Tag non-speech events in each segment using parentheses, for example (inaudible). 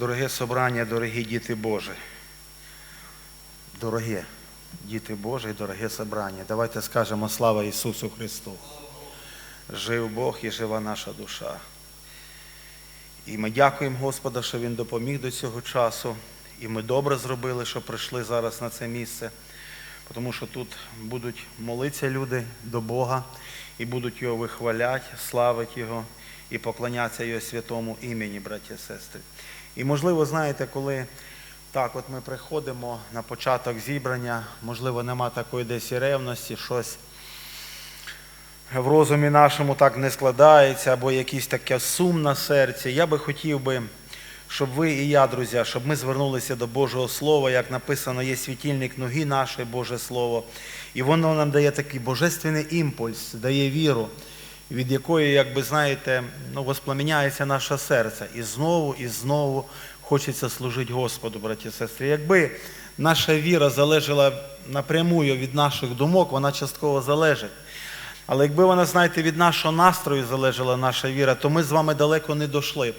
Дороге собрання, дорогі діти Божі. Дорогі діти Божі, дороге собрання. Давайте скажемо слава Ісусу Христу. Жив Бог і жива наша душа. І ми дякуємо Господа, що Він допоміг до цього часу. І ми добре зробили, що прийшли зараз на це місце, тому що тут будуть молитися люди до Бога і будуть його вихваляти, славити Його і поклонятися Його святому імені, браті і сестри. І можливо, знаєте, коли так от ми приходимо на початок зібрання, можливо, нема такої десь ревності, щось в розумі нашому так не складається, або якийсь таке сум на серці. Я би хотів би, щоб ви і я, друзі, щоб ми звернулися до Божого Слова, як написано, є світильник ноги наше, Боже Слово. І воно нам дає такий божественний імпульс, дає віру, від якої, як би знаєте, ну, воспламіняється наше серце. І знову, і знову хочеться служити Господу, браті і сестри. Якби наша віра залежала напрямую від наших думок, вона частково залежить. Але якби вона, знаєте, від нашого настрою залежала наша віра, то ми з вами далеко не дійшли.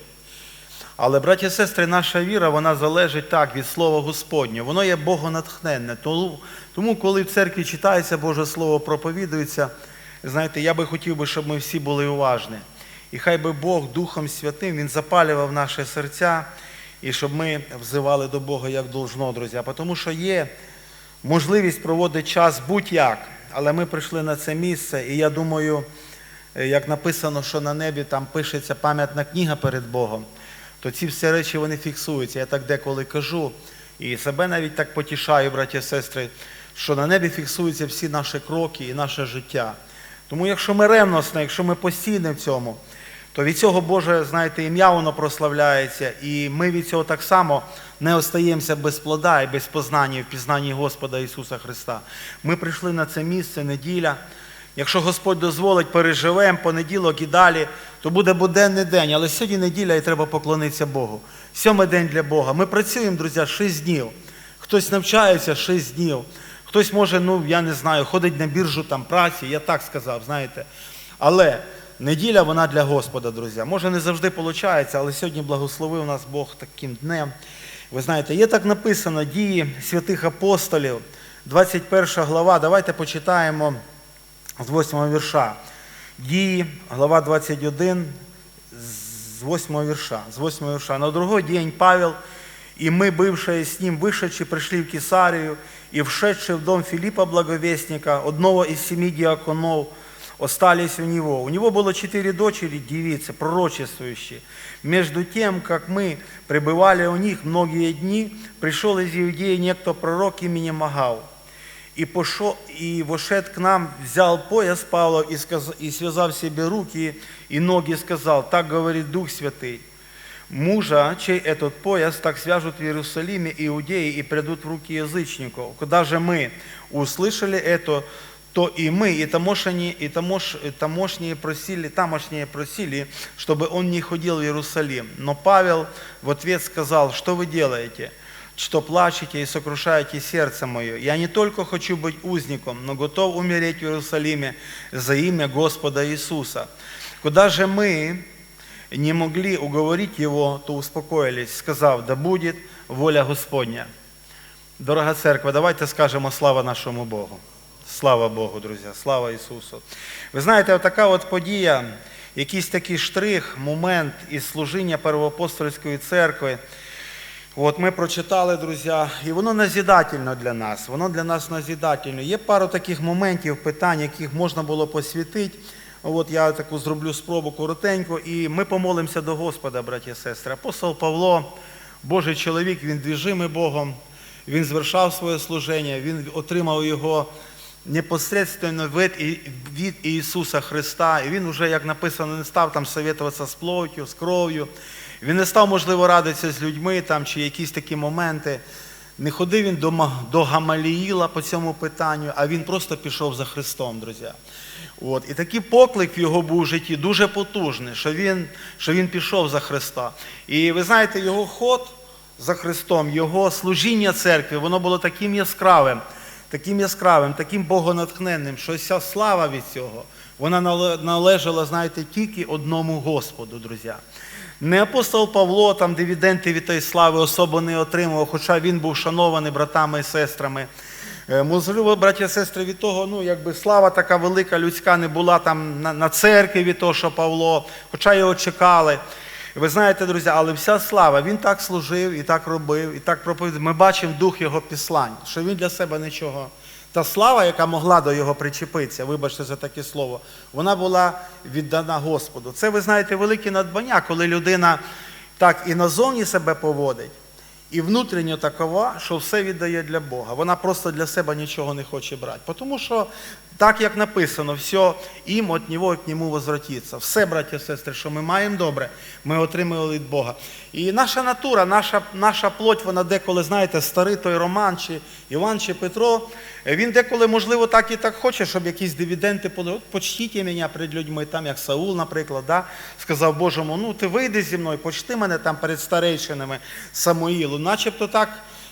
Але, браті і сестри, наша віра, вона залежить так від Слова Господнього. Воно є богонатхненне. Тому, коли в церкві читається Боже Слово, проповідується, знаєте, я би хотів би, щоб ми всі були уважні. І хай би Бог Духом Святим, Він запалював наші серця, і щоб ми взивали до Бога як должно, друзі. Тому що є можливість проводити час будь-як. Але ми прийшли на це місце, і я думаю, е, як написано, що на небі там пишеться пам'ятна книга перед Богом, то ці всі речі вони фіксуються. Я так деколи кажу, і себе навіть так потішаю, браті і сестри, що на небі фіксуються всі наші кроки і наше життя. Тому якщо ми ревностно, якщо ми постійні в цьому, то від цього Боже, знаєте, ім'я воно прославляється, і ми від цього так само не остаємося без плода і без познання в пізнанні Господа Ісуса Христа. Ми прийшли на це місце неділя. Якщо Господь дозволить, переживемо понеділок і далі, то буде буденний день. Але сьогодні неділя і треба поклонитися Богу. Сьомий день для Бога. Ми працюємо, друзі, 6 днів. Хтось навчається 6 днів. Хтось може, ну я не знаю, ходить на біржу там праці, я так сказав, знаєте. Але неділя вона для Господа, друзі. Може не завжди виходить, але сьогодні благословив нас Бог таким днем. Ви знаєте, є так написано дії святих апостолів, 21 глава. Давайте почитаємо з 8 вірша. Дії, глава 21, з 8 вірша. З 8 вірша. На другой день Павел и мы, бывшие с ним, вышедшие, пришли в Кесарию, И вшедшие в дом Филиппа Благовестника, одного из семи диаконов, остались у него. У него было четыре дочери, девицы, пророчествующие. Между тем, как мы пребывали у них многие дни, пришел из Иудеи некто пророк именем Магал. И, пошел, и вошед к нам, взял пояс Павла и, сказ, и связав себе руки и ноги, сказал, так говорит Дух Святый, мужа, чей этот пояс, так свяжут в Иерусалиме иудеи и придут в руки язычников. Когда же мы услышали это, то и мы, и тамошние, и тамош, и тамошние просили, тамошние просили, чтобы он не ходил в Иерусалим. Но Павел в ответ сказал, что вы делаете? что плачете и сокрушаете сердце мое. Я не только хочу быть узником, но готов умереть в Иерусалиме за имя Господа Иисуса. Куда же мы не могли уговорить его, то успокоились, сказав, да будет воля Господня. Дорога церква, давайте скажемо слава нашому Богу. Слава Богу, друзі, слава Ісусу. Ви знаєте, така от подія, якийсь такий штрих, момент із служіння Первоапостольської церкви. От ми прочитали, друзі, і воно назідательно для нас. Воно для нас назідательно. Є пару таких моментів, питань, яких можна було посвятити. От я таку зроблю спробу коротенько, і ми помолимося до Господа, браті і сестри. Апостол Павло, Божий чоловік, він двіжимий Богом, він звершав своє служення, він отримав його непосредственно від, Ісуса Христа. І він вже, як написано, не став там совєтуватися з плоттю, з кров'ю. Він не став, можливо, радитися з людьми там, чи якісь такі моменти. Не ходив він до, Гамаліїла по цьому питанню, а він просто пішов за Христом, друзі. От. І такий поклик в його був у житті дуже потужний, що він, що він пішов за Христа. І ви знаєте, його ход за Христом, його служіння церкви, воно було таким яскравим, таким яскравим, таким богонатхненним, що вся слава від цього, вона належала, знаєте, тільки одному Господу, друзі. Не апостол Павло там дивіденти від тої слави особо не отримував, хоча він був шанований братами і сестрами. Е, Можливо, браття і сестри, від того, ну якби слава така велика людська не була там на, на церкві від того, що Павло, хоча його чекали. Ви знаєте, друзі, але вся слава, він так служив і так робив, і так проповідав. Ми бачимо дух його післань, що він для себе нічого. Та слава, яка могла до його причепитися, вибачте за таке слово, вона була віддана Господу. Це, ви знаєте, велике надбання, коли людина так і назовні себе поводить, і внутрішньо такова, що все віддає для Бога. Вона просто для себе нічого не хоче брати. Тому що, так як написано, все їм від нього к нему возвратиться. Все, браття і сестри, що ми маємо добре, ми отримали від Бога. І наша натура, наша, наша плоть, вона деколи, знаєте, старий той Роман, чи Іван, чи Петро, він деколи, можливо, так і так хоче, щоб якісь дивіденти. От почтіть мене перед людьми, там як Саул, наприклад, да? сказав Божому, ну ти вийди зі мною, почти мене там перед старейшинами Самуїлу. Начебто так.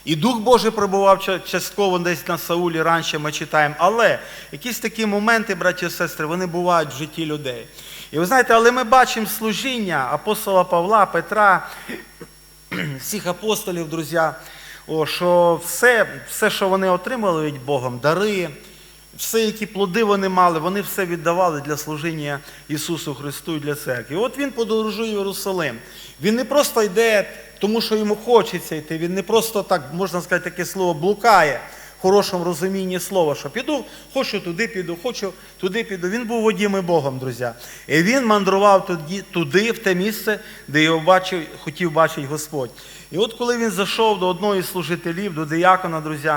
І Дух Божий пробував частково десь на Саулі раніше ми читаємо. Але якісь такі моменти, браті і сестри, вони бувають в житті людей. І ви знаєте, але ми бачимо служіння апостола Павла, Петра, (clears throat) всіх апостолів, друзі, що все, все, що вони отримали від Богом, дари, все, які плоди вони мали, вони все віддавали для служіння Ісусу Христу і для церкви. І от він подорожує в Єрусалим. Він не просто йде, тому що йому хочеться йти. Він не просто так, можна сказати, таке слово, блукає в хорошому розумінні слова, що піду, хочу туди піду, хочу туди піду. Він був водіми Богом, друзі. І він мандрував туди, туди, в те місце, де його бачив, хотів бачити Господь. І от коли він зайшов до одного із служителів, до диякона, друзі,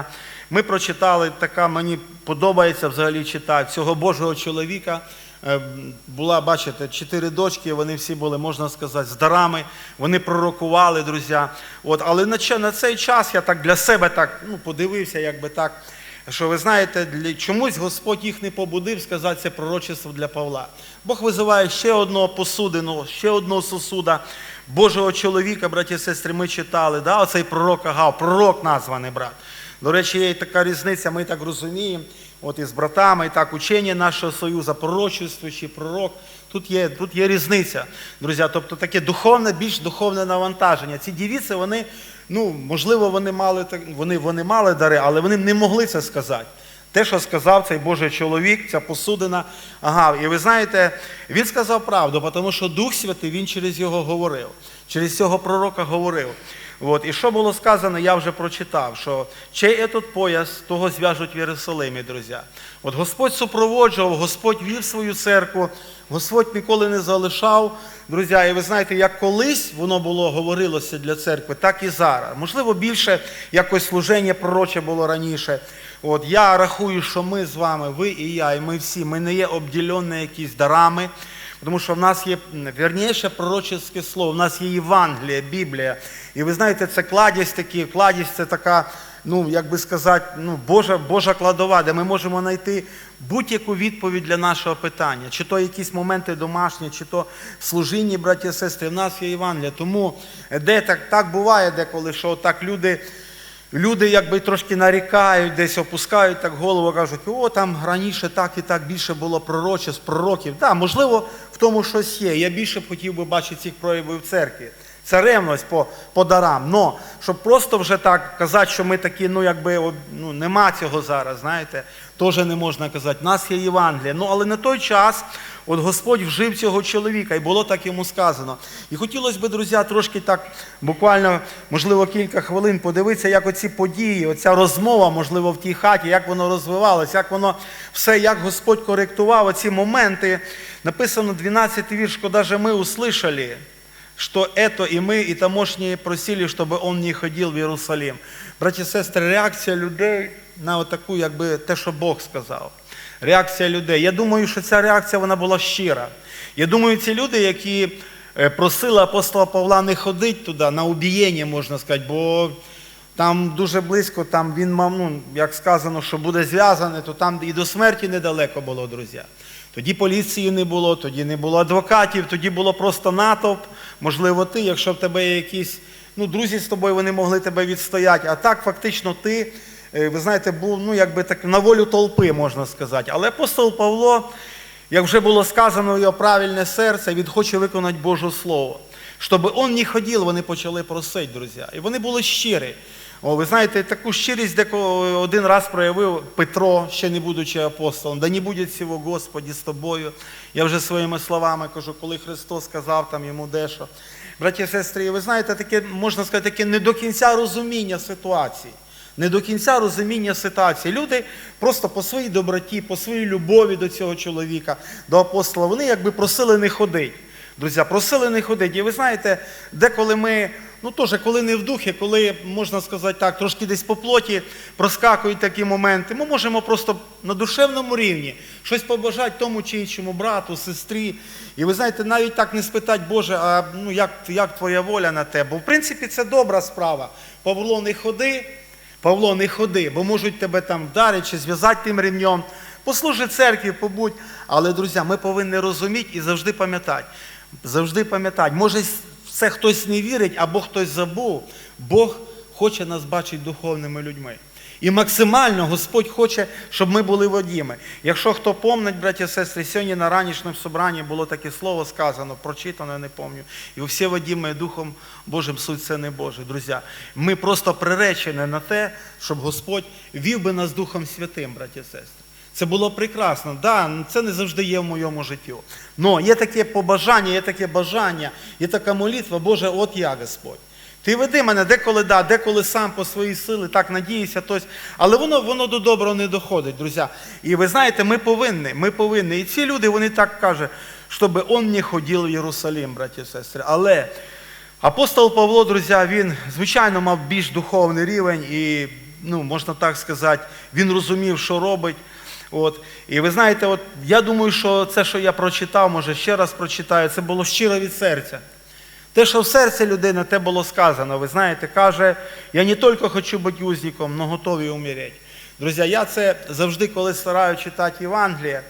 ми прочитали, така мені подобається взагалі читати цього Божого чоловіка. Е, Була, бачите, чотири дочки, вони всі були, можна сказати, з дарами, вони пророкували, друзі. От, але на, на цей час я так для себе так ну, подивився, якби так, що ви знаєте, для, чомусь Господь їх не побудив сказати це пророчество для Павла. Бог визиває ще одного посудину, ще одного сосуда. Божого чоловіка, браті і сестри, ми читали, да? оцей пророк Агав, пророк названий брат. До речі, є така різниця, ми так розуміємо, от із братами, і так учення нашого союзу, пророчество чи пророк. Тут є, тут є різниця, друзі. Тобто таке духовне, більш духовне навантаження. Ці дівіці, вони, ну, можливо, вони мали, вони, вони мали дари, але вони не могли це сказати. Те, що сказав цей Божий чоловік, ця посудина Агав. І ви знаєте, він сказав правду, тому що Дух Святий він через його говорив, через цього пророка говорив. От. І що було сказано, я вже прочитав, що чей этот пояс, того зв'яжуть в Єрусалимі, друзі. От Господь супроводжував, Господь вів свою церкву, Господь ніколи не залишав, друзі. І ви знаєте, як колись воно було говорилося для церкви, так і зараз. Можливо, більше якось служення пророче було раніше. От я рахую, що ми з вами, ви і я, і ми всі, ми не є обділені якісь дарами. Тому що в нас є вірніше пророчеське слово, в нас є Євангелія, Біблія. І ви знаєте, це кладість такі, кладість це така, ну як би сказати, ну, Божа, Божа кладова, де ми можемо знайти будь-яку відповідь для нашого питання. Чи то якісь моменти домашні, чи то служінні, браті і сестри, в нас є Євангелія. Тому де так, так буває деколи, що так люди. Люди якби трошки нарікають, десь опускають так голову, кажуть, о, там раніше так і так більше було пророчеств, пророків. Так, можливо, в тому щось є. Я більше б хотів би бачити цих проявів в церкві. Це ревність по, по дарам. Но щоб просто вже так казати, що ми такі, ну якби ну, нема цього зараз, знаєте, теж не можна казати. У нас є Євангелія. Ну, але на той час от Господь вжив цього чоловіка, і було так йому сказано. І хотілося б, друзі, трошки так, буквально, можливо, кілька хвилин подивитися, як оці події, оця розмова, можливо, в тій хаті, як воно розвивалося, як воно все, як Господь коректував оці моменти. Написано 12 вірш, навіть ми услышали, что это и мы, и тамошние просили, чтобы он не ходил в Єрусалим. Браті і сестри, реакція людей на таку, якби те, що Бог сказав. Реакція людей. Я думаю, що ця реакція вона була щира. Я думаю, ці люди, які е, просили апостола Павла не ходити туди, на убієння, можна сказати, бо там дуже близько, там він мав, ну, як сказано, що буде зв'язаний, то там і до смерті недалеко було, друзі. Тоді поліції не було, тоді не було адвокатів, тоді було просто натовп. Можливо, ти, якщо в тебе є якісь ну, друзі з тобою, вони могли тебе відстояти. А так, фактично, ти, е, ви знаєте, був ну, якби так, на волю толпи, можна сказати. Але апостол Павло, як вже було сказано, його правильне серце, він хоче виконати Боже Слово. Щоб он не ходив, вони почали просити, друзі. І вони були щирі. О, ви знаєте, таку щирість деколи один раз проявив Петро, ще не будучи апостолом. Да не буде цього Господі з тобою. Я вже своїми словами кажу, коли Христос сказав там йому дещо. Браті і сестри, ви знаєте, таке, можна сказати, таке не до кінця розуміння ситуації. Не до кінця розуміння ситуації. Люди просто по своїй доброті, по своїй любові до цього чоловіка, до апостола, вони якби просили не ходити. Друзі, просили не ходити. І ви знаєте, деколи ми, ну теж, коли не в духі, коли, можна сказати так, трошки десь по плоті проскакують такі моменти, ми можемо просто на душевному рівні щось побажати тому чи іншому брату, сестрі. І ви знаєте, навіть так не спитати, Боже, а ну, як, як твоя воля на тебе? Бо в принципі це добра справа. Павло, не ходи. Павло, не ходи, бо можуть тебе там вдарити чи зв'язати тим ремнем. Послужи церкві, побудь. Але, друзі, ми повинні розуміти і завжди пам'ятати. Завжди пам'ятати. Може, це хтось не вірить або хтось забув. Бог хоче нас бачити духовними людьми. І максимально Господь хоче, щоб ми були водіми. Якщо хто помнить, браті і сестри, сьогодні на ранішньому собранні було таке слово сказано, прочитано, не пам'ятаю. І всі водіми Духом Божим суть це не Боже. Друзі, ми просто приречені на те, щоб Господь вів би нас Духом Святим, браті і сестри. Це було прекрасно. Да, це не завжди є в моєму житті. Але є таке побажання, є таке бажання, є така молитва, Боже, от я Господь. Ти веди мене деколи да, деколи сам по своїй сили, так надіюся, тось, але воно воно до доброго не доходить, друзі. І ви знаєте, ми повинні, ми повинні. І ці люди, вони так кажуть, щоб он не ходив в Єрусалим, браті і сестри. Але апостол Павло, друзі, він, звичайно, мав більш духовний рівень і, ну, можна так сказати, він розумів, що робить. От. І ви знаєте, от, я думаю, що це, що я прочитав, може ще раз прочитаю, це було щиро від серця. Те, що в серці людини, те було сказано. Ви знаєте, каже, я не тільки хочу бути узником, але готовий умереть. Друзі, я це завжди, коли стараю читати Євангеліє,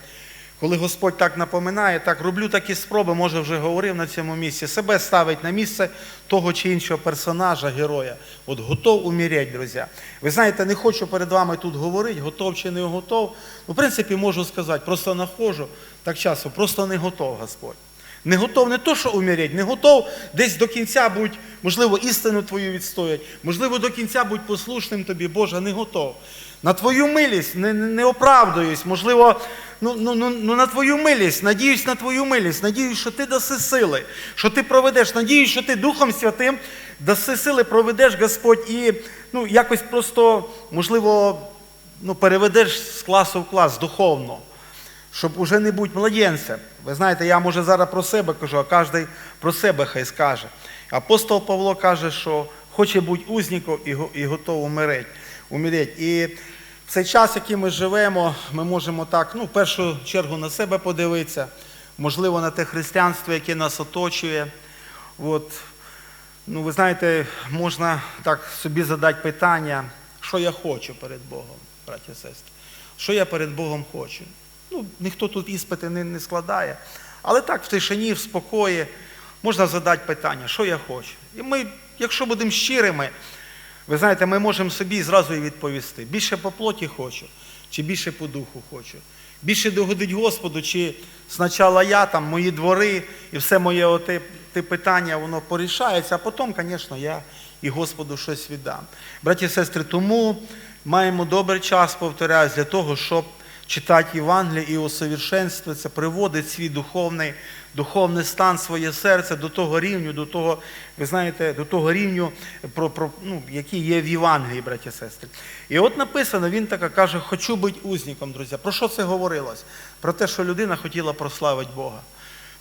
коли Господь так напоминає, так роблю такі спроби, може вже говорив на цьому місці, себе ставить на місце того чи іншого персонажа, героя. От готов умереть, друзі. Ви знаєте, не хочу перед вами тут говорити, готов чи не готов. Ну, в принципі, можу сказати, просто находжу так часу, просто не готов Господь. Не готов не то, що умереть, не готов десь до кінця будь, можливо, істину твою відстоять, можливо, до кінця будь послушним тобі, Боже, не готов. На твою милість не, не оправдуюсь, можливо, ну, ну, ну, ну на твою милість, надіюсь на твою милість, надіюсь, що ти даси сили, що ти проведеш, надіюсь, що ти Духом Святим даси сили, проведеш, Господь, і ну, якось просто, можливо, ну, переведеш з класу в клас духовно щоб уже не бути младенцем. Ви знаєте, я може зараз про себе кажу, а кожен про себе хай скаже. Апостол Павло каже, що хоче бути узником і, го- і готов умереть. умереть. І в цей час, який ми живемо, ми можемо так, ну, в першу чергу на себе подивитися, можливо, на те християнство, яке нас оточує. От, ну, ви знаєте, можна так собі задати питання, що я хочу перед Богом, браті і сестри. Що я перед Богом хочу? Ну, ніхто тут іспити не, не складає. Але так, в тишині, в спокої можна задати питання, що я хочу. І ми, якщо будемо щирими, ви знаєте, ми можемо собі зразу і відповісти. Більше по плоті хочу, чи більше по духу хочу. Більше догодить Господу, чи спочатку я, там, мої двори і все моє оте, те питання, воно порішається, а потім, звісно, я і Господу щось віддам. Браті і сестри, тому маємо добрий час, повторяюсь, для того, щоб читати Євангеліє і усовершенствуватися, приводить свій духовний, духовний стан, своє серце до того рівню, до того, ви знаєте, до того рівню, про, про, ну, який є в Євангелії, браті і сестри. І от написано, він така каже, хочу бути узником, друзі. Про що це говорилось? Про те, що людина хотіла прославити Бога.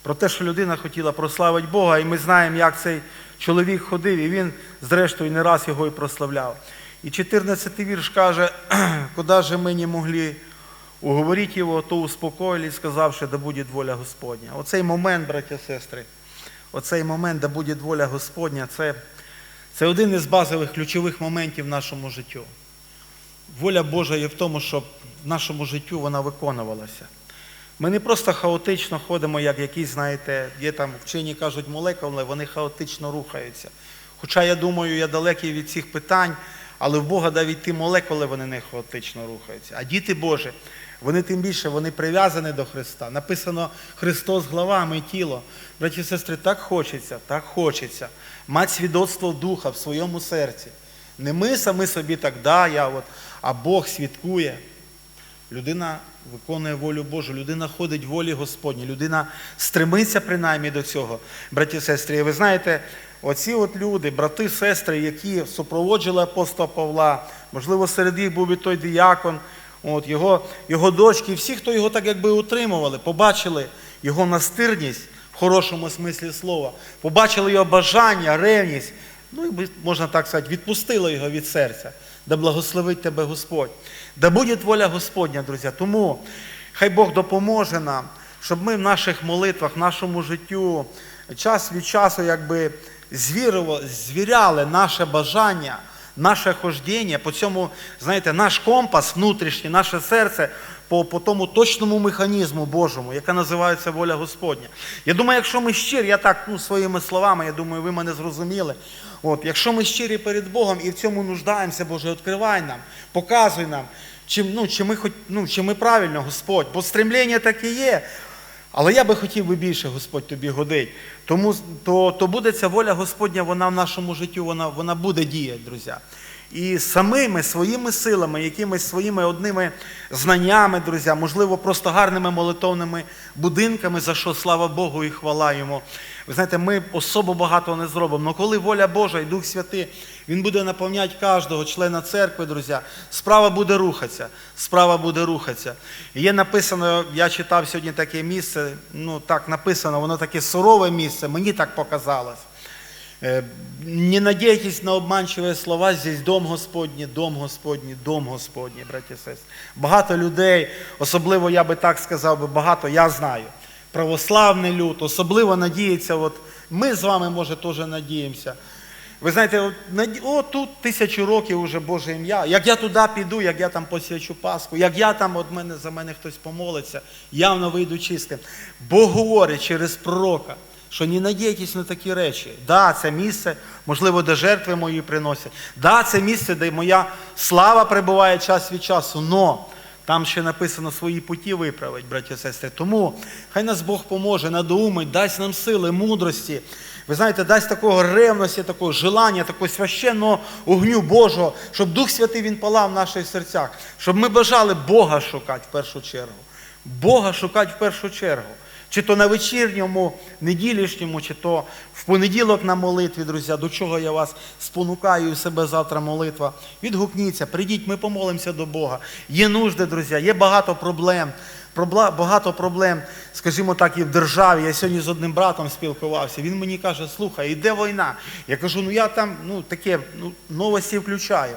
Про те, що людина хотіла прославити Бога, і ми знаємо, як цей чоловік ходив, і він, зрештою, не раз його і прославляв. І 14 вірш каже, куди же ми не могли уговорити його, то успокоїли, сказавши, да буде воля Господня. Оцей момент, браття сестри, оцей момент, да буде воля Господня, це, це один із базових ключових моментів в нашому життю. Воля Божа є в тому, щоб в нашому життю вона виконувалася. Ми не просто хаотично ходимо, як якісь, знаєте, є там вчені кажуть молекули, вони хаотично рухаються. Хоча я думаю, я далекий від цих питань, але в Бога навіть ті молекули вони не хаотично рухаються. А діти Божі, Вони тим більше вони прив'язані до Христа. Написано Христос глава, а ми тіло. Браті і сестри, так хочеться, так хочеться. Мати свідоцтво Духа в своєму серці. Не ми самі собі так, да, я от, а Бог свідкує. Людина виконує волю Божу, людина ходить в волі Господній, людина стремиться принаймні до цього, браті і сестри. І ви знаєте, оці от люди, брати, сестри, які супроводжували апостола Павла, можливо, серед їх був і той діякон, от, його, його дочки, всі, хто його так якби утримували, побачили його настирність в хорошому смислі слова, побачили його бажання, ревність, ну і можна так сказати, відпустили його від серця. Да благословить тебе Господь. Да буде воля Господня, друзі. Тому хай Бог допоможе нам, щоб ми в наших молитвах, в нашому життю час від часу якби звіряли наше бажання, наше хождіння, по цьому, знаєте, наш компас внутрішній, наше серце по, по тому точному механізму Божому, яка називається воля Господня. Я думаю, якщо ми щирі, я так ну, своїми словами, я думаю, ви мене зрозуміли. От, якщо ми щирі перед Богом і в цьому нуждаємося, Боже, відкривай нам, показуй нам, чи, ну, чи, ми, хоч, ну, чи ми правильно, Господь, бо стремління таке є. Але я би хотів би більше, Господь, тобі годить. Тому то, то буде ця воля Господня, вона в нашому житті, вона, вона буде діяти, друзі. І самими своїми силами, якимись своїми одними знаннями, друзі, можливо, просто гарними молитовними будинками, за що слава Богу і хвала йому. Ви знаєте, ми особо багато не зробимо. Але коли воля Божа і Дух Святий, Він буде наповняти кожного члена церкви, друзі, справа буде рухатися. Справа буде рухатися. Є написано, я читав сьогодні таке місце, ну так написано, воно таке сурове місце, мені так показалось. Э, Не надейтесь на обманчиві слова, здесь дом Господній, дом Господній, дом Господній, браті сестри. Багато людей, особливо я би так сказав, багато я знаю. Православний люд, особливо надіється, от ми з вами, може, теж надіємося. Ви знаєте, от, о, тут тисячу років уже Боже ім'я. Як я туди піду, як я там посвячу Пасху, як я там от мене, за мене хтось помолиться, явно вийду чистим. Бог говорить через пророка, що не надійтесь на такі речі. Да, це місце, можливо, де жертви мої приносять. Да, це місце, де моя слава перебуває час від часу. Но там ще написано свої путі виправить, браті і сестри. Тому хай нас Бог поможе, надоумить, дасть нам сили, мудрості. Ви знаєте, дасть такого ревності, такого желання, такого священного огню Божого, щоб Дух Святий Він палав в наших серцях, щоб ми бажали Бога шукати в першу чергу. Бога шукати в першу чергу. Чи то на вечірньому, неділішньому, чи то в понеділок на молитві, друзі, до чого я вас спонукаю себе завтра молитва. Відгукніться, прийдіть, ми помолимося до Бога. Є нужди, друзі, є багато проблем. Багато проблем, скажімо так, і в державі. Я сьогодні з одним братом спілкувався. Він мені каже, слухай, іде війна. Я кажу, ну я там ну, таке ну, новості включаю.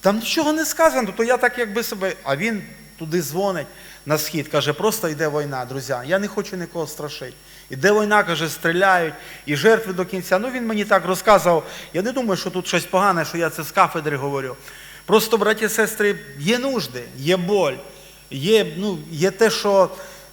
Там нічого не сказано, то я так якби себе. А він туди дзвонить на схід, каже, просто йде війна, друзі. Я не хочу нікого страшити. Іде війна, каже, стріляють, і жертви до кінця. Ну він мені так розказував. Я не думаю, що тут щось погане, що я це з кафедри говорю. Просто, браті і сестри, є нужди, є боль, є, ну, є те, що.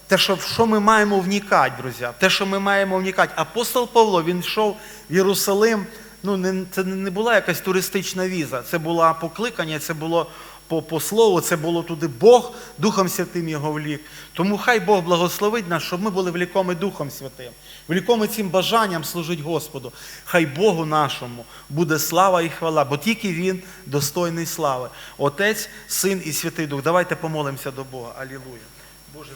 Те, що, що ми маємо вникати, друзі, те, що ми маємо вникати. Апостол Павло, він йшов в Єрусалим, ну, не, це не була якась туристична віза, це було покликання, це було по, по слову, це було туди Бог, Духом Святим його влік. Тому хай Бог благословить нас, щоб ми були влікоми Духом Святим, влікоми цим бажанням служить Господу. Хай Богу нашому буде слава і хвала, бо тільки Він достойний слави. Отець, Син і Святий Дух. Давайте помолимося до Бога. Алілуя. Боже,